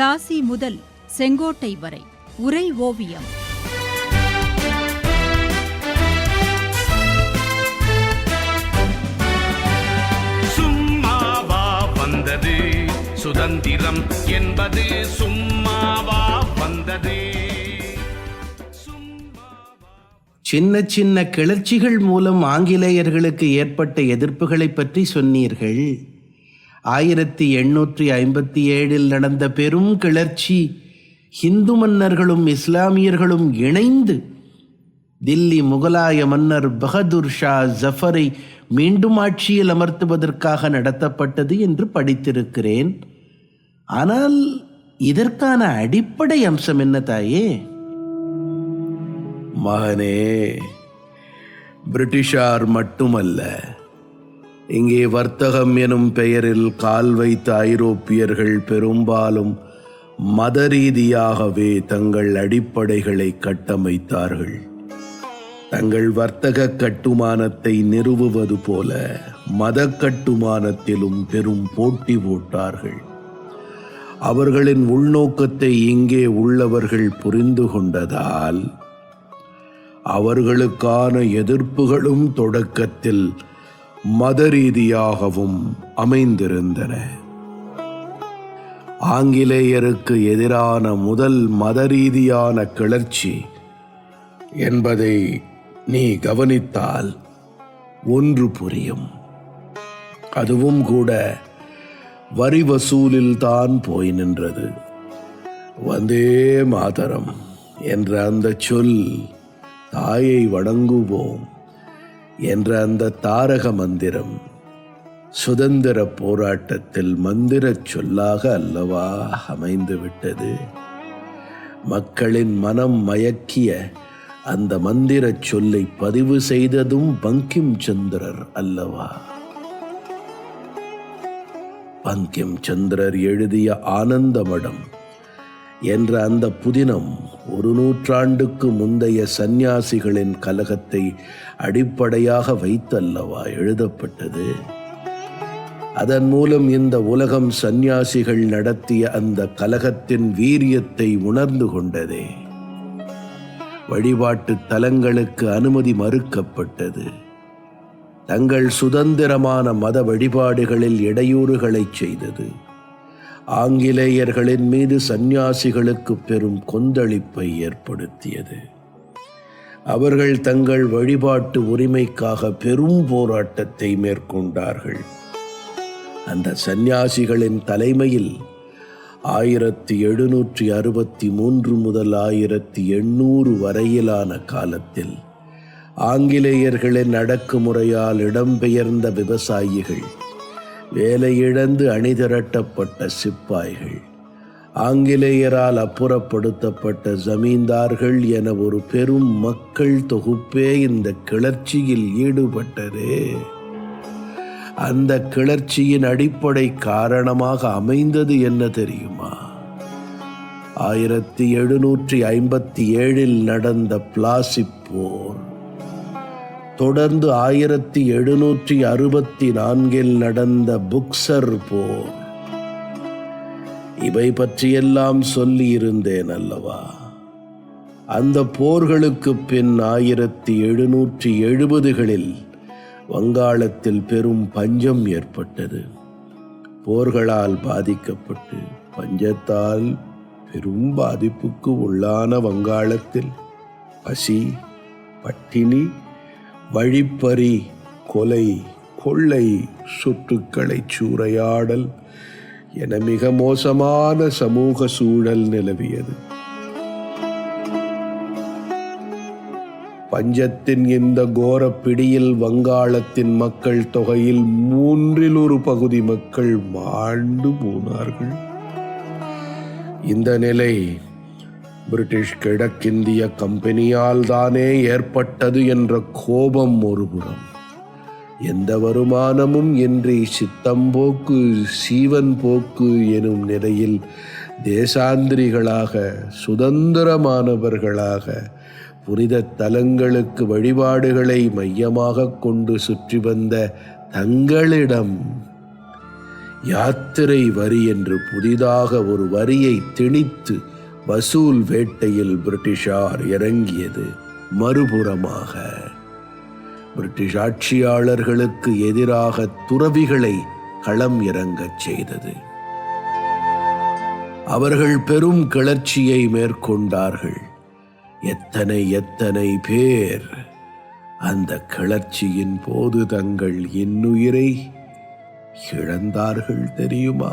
பிளாசி முதல் செங்கோட்டை வரை. உரை ஓவியம். சும்மாவா வந்தது. சுதந்திரம் என்பது சும்மாவா வந்தது. சின்ன சின்ன கிளர்ச்சிகள் மூலம் ஆங்கிலேயர்களுக்கு ஏற்பட்ட எதிர்ப்புகளை பற்றி சொன்னீர்கள். ஆயிரத்தி எண்ணூற்றி ஐம்பத்தி ஏழில் நடந்த பெரும் கிளர்ச்சி ஹிந்து மன்னர்களும் இஸ்லாமியர்களும் இணைந்து தில்லி முகலாய மன்னர் பகதூர் ஷா ஜஃபரை மீண்டும் ஆட்சியில் அமர்த்துவதற்காக நடத்தப்பட்டது என்று படித்திருக்கிறேன். ஆனால் இதற்கான அடிப்படை அம்சம் என்ன தாயே? மகனே பிரிட்டிஷார் மட்டுமல்ல இங்கே வர்த்தகம் எனும் பெயரில் கால் வைத்த ஐரோப்பியர்கள் பெரும்பாலும் மத ரீதியாகவே தங்கள் அடிப்படைகளை கட்டமைத்தார்கள். தங்கள் வர்த்தக கட்டுமானத்தை நிறுவுவது போல மத கட்டுமானத்திலும் பெரும் போட்டி போட்டார்கள். அவர்களின் உள்நோக்கத்தை இங்கே உள்ளவர்கள் புரிந்து கொண்டதால் அவர்களுக்கான எதிர்ப்புகளும் தொடக்கத்தில் மத ரீதியாகவும் அமைந்திருந்தன. ஆங்கிலேயருக்கு எதிரான முதல் மத ரீதியான கிளர்ச்சி என்பதை நீ கவனித்தால் ஒன்று புரியும். அதுவும் கூட வரி வசூலில் தான் போய் நின்றது. வந்தே மாதரம் என்ற அந்த சொல் தாயை வணங்குவோம். என்ற அந்த தாரக மந்திரம் சுதந்திர போராட்டத்தில் மந்திரச் சொல்லாக அல்லவா அமைந்துவிட்டது மக்களின் மனம் மயக்கிய அந்த மந்திரச் சொல்லை பதிவு செய்ததும் பங்கிம் சந்திரர் அல்லவா? பங்கிம் சந்திரர் எழுதிய ஆனந்தமடம் என்ற அந்த புதினம் ஒரு நூற்றாண்டுக்கு முந்தைய சந்நியாசிகளின் கலகத்தை அடிப்படையாக வைத்தல்லவா எழுதப்பட்டது? அதன் மூலம் இந்த உலகம் சந்நியாசிகள் நடத்திய அந்த கலகத்தின் வீரியத்தை உணர்ந்து கொண்டதே. வழிபாட்டு தலங்களுக்கு அனுமதி மறுக்கப்பட்டது. தங்கள் சுதந்திரமான மத வழிபாடுகளில் இடையூறுகளைச் செய்தது. ஆங்கிலேயர்களின் மீது சந்நியாசிகளுக்கு பெரும் கொந்தளிப்பை ஏற்படுத்தியது. அவர்கள் தங்கள் வழிபாட்டு உரிமைக்காக பெரும் போராட்டத்தை மேற்கொண்டார்கள். அந்த சந்நியாசிகளின் தலைமையில் ஆயிரத்தி எழுநூற்றி அறுபத்தி மூன்று முதல் ஆயிரத்தி எண்ணூறு வரையிலான காலத்தில் ஆங்கிலேயர்களின் அடக்குமுறையால் இடம்பெயர்ந்த விவசாயிகள் வேலையிழந்து அணிதிரட்டப்பட்ட சிப்பாய்கள் ஆங்கிலேயரால் அப்புறப்படுத்தப்பட்ட ஜமீன்தார்கள் என ஒரு பெரும் மக்கள் தொகுப்பே இந்த கிளர்ச்சியில் ஈடுபட்டதே. அந்த கிளர்ச்சியின் அடிப்படை காரணமாக அமைந்தது என்ன தெரியுமா? ஆயிரத்தி எழுநூற்றி ஐம்பத்தி ஏழில் நடந்த பிளாசிப் போர் தொடர்ந்து ஆயிரத்தி எழுநூற்றி அறுபத்தி நான்கில் நடந்த புக்சர் போர். இவை பற்றியெல்லாம் சொல்லியிருந்தேன் அல்லவா? அந்த போர்களுக்கு பின் ஆயிரத்தி எழுநூற்றி எழுபதுகளில் வங்காளத்தில் பெரும் பஞ்சம் ஏற்பட்டது. போர்களால் பாதிக்கப்பட்டு பஞ்சத்தால் பெரும் பாதிப்புக்கு உள்ளான வங்காளத்தில் பசி பட்டினி வழிப்பறி கொலை கொள்ளை சொத்துக்களை சூறையாடல் என மிக மோசமான சமூக சூழல் நிலவியது. பஞ்சத்தின் இந்த கோர பிடியில் வங்காளத்தின் மக்கள் தொகையில் மூன்றில் ஒரு பகுதி மக்கள் மாண்டு போனார்கள். இந்த நிலை பிரிட்டிஷ் கிழக்கிந்திய கம்பெனியால் தானே ஏற்பட்டது என்ற கோபம் ஒருபுறம் எந்த வருமானமும் இன்றி சித்தம்போக்கு சீவன் போக்கு எனும் நிலையில் தேசாந்திரிகளாக சுதந்திரமானவர்களாக புனித தலங்களுக்கு வழிபாடுகளை மையமாக கொண்டு சுற்றி வந்த தங்களிடம் யாத்திரை வரி என்று புதிதாக ஒரு வரியை திணித்து வசூல் வேட்டையில் பிரிட்டிஷார் இறங்கியது மறுபுறமாக. பிரிட்டிஷ் ஆட்சியாளர்களுக்கு எதிராக துறவிகளை களம் இறங்கச் செய்தது. அவர்கள் பெரும் கிளர்ச்சியை மேற்கொண்டார்கள். எத்தனை எத்தனை பேர் அந்த கிளர்ச்சியின் போது தங்கள் இன்னுயிரை இழந்தார்கள் தெரியுமா?